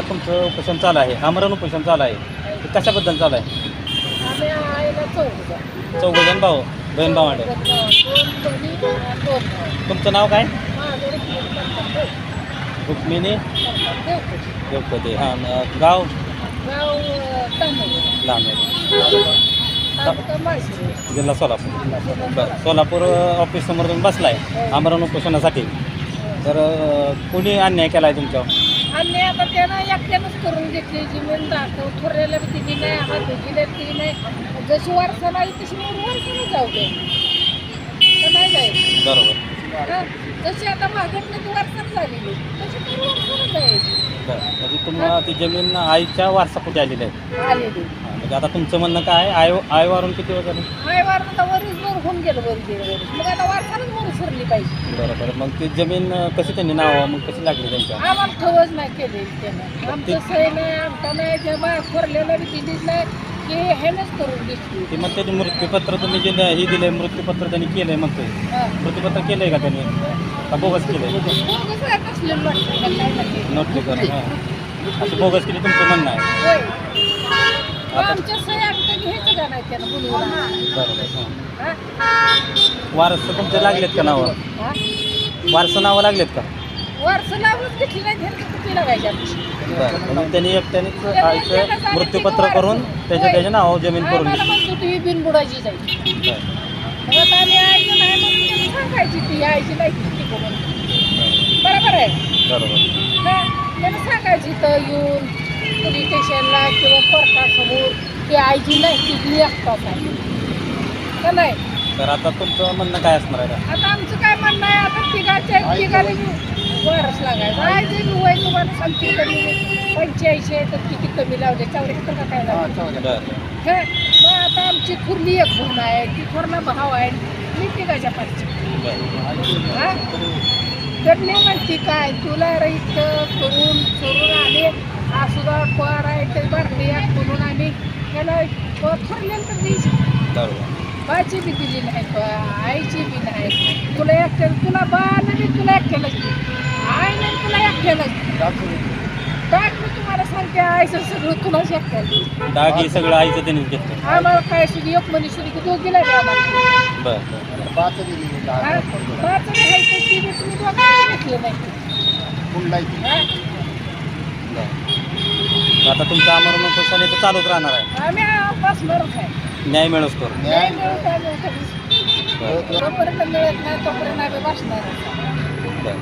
कार्यालयात तुमचं उपोषण चालू आहे? आमरण उपोषण चालू आहे. ते कशाबद्दल चालू आहे? आम्ही आईला चौघ चौघजण भाऊ बहीण भावांडे. तुमचं नाव काय? रुक्मिणी. देवपते हां न- गाव. लहान. जिल्हा सोलापूर. बरं. सोलापूर ऑफिस समोर तुम्ही बसलाय. आमरण उपोषणासाठी. तर अं, कोणी अन्याय केला आहे तुमच्यावर? आणि आता त्यानं एकट्यानंच करून घेतली जमीन दाखव थोरल्याला बी दिली नाही आम्हाला दिली दिली नाही. जशी वारसा नाही तशी मग वारसानं जाऊ दे. तर नाही जायचं. बरोबर? जशी आता मागत ती वारसानं झालेली. तशी ती वारसानं जायची. म्हणजे तुम्हाला ती जमीन आईच्या वारसा कुठे आलेली आहे आलेली. म्हणजे आता तुमचं म्हणणं काय आहे? आय आईवारून किती झाली आय वार आता वरीच वर होऊन गेलं वरी गेलं वरी मग आता वारसानंच वर सरली पाहिजे बरं बरं मग ती जमीन अं, कशी त्यांनी नाव मग कशी लागली त्यांच्या आम्हाला ठवच नाही केले त्यानं आमचं सही नाही आमचा नाही त्या बा खोरलेला बी दिलीच नाही की ह्यानंच करून घेतली ती मग त्याचे मृत्यूपत्र तुम्ही जे हे दिले मृत्यूपत्र त्यांनी केलंय म्हणतोय हा. मृत्यूपत्र केलंय का त्यांनी का बोगस केलंय दोघंच आहे कसलेलं वाटतं का काय नाही. नोटरी करून हां असं बोगस केली तुमचं म्हणणं आहे होय मग आमच्या घ्यायचं का नाही त्यानं बोलवून बरोबर हां? वारस तुमचे लागलेत का नावं? वारस नावं लागलेत का? वारसं लावूनच घेतली नाही ह्यानं किती लागायची आमची बरं म्हणजे त्यांनी एकट्यानेच आईचं मृत्यूपत्र करून त्याच्या त्याच्या नावावर जमीन करून आम्हाला घेतली म्हणतो ती बिनबुडाची जायची बरं. मग आता आम्ही आईचं नाही म्हणून सांगायची ती आईची नाही किती करून. बरोबर आहे? बरोबर. सांगायची तर येऊन पोलीस स्टेशनला किंवा कोर्टासमोर की आईची नाही का तर आता तुमचं म्हणणं काय असणार आहे? आता आमचं काय म्हणणं आहे? आता तिघाच्या तिघाला वारस लागायचं वय तुम्हाला सांगते कमी पंच्याऐंशी आहे तर किती कमी लावले. चौऱ्याहत्तर का काय लावले? बरं. हे, मग आता आमची खुर्ली एक खून आहे. ती थोरला भाव आहे. मी तिघाच्या पाठची बरं. हा? त्यांनी म्हणते काय तुला रे इतकं करून चोरून आले? सुद्धा कोर आहे ते भरते म्हणून आम्ही त्याला थोरल्याला तर द्यायची बाची बी दिली नाही ब- आईची बी नाही तुला एकट्याला तुला बी तुला एकट्यालाच दिली. आईने तुला एकट्यालाच दिली. डाक मी तुम्हाला सांगते आईचं सगळं तुलाच एकट्याला दिली. डाग हे सगळं आईचं त्यांनीच घेतलं आम्हाला काय सुधी एक मनी सुधी की बी आम्हाला बरं बरं हा? बाचं बी तुम्ही दोघांना घेतलं नाही हा? आता तुमचं आमरण उपोषण इथं चालूच राहणार आहे. न्याय मिळोस्तोवर न्याय मिळत मिळत. नाही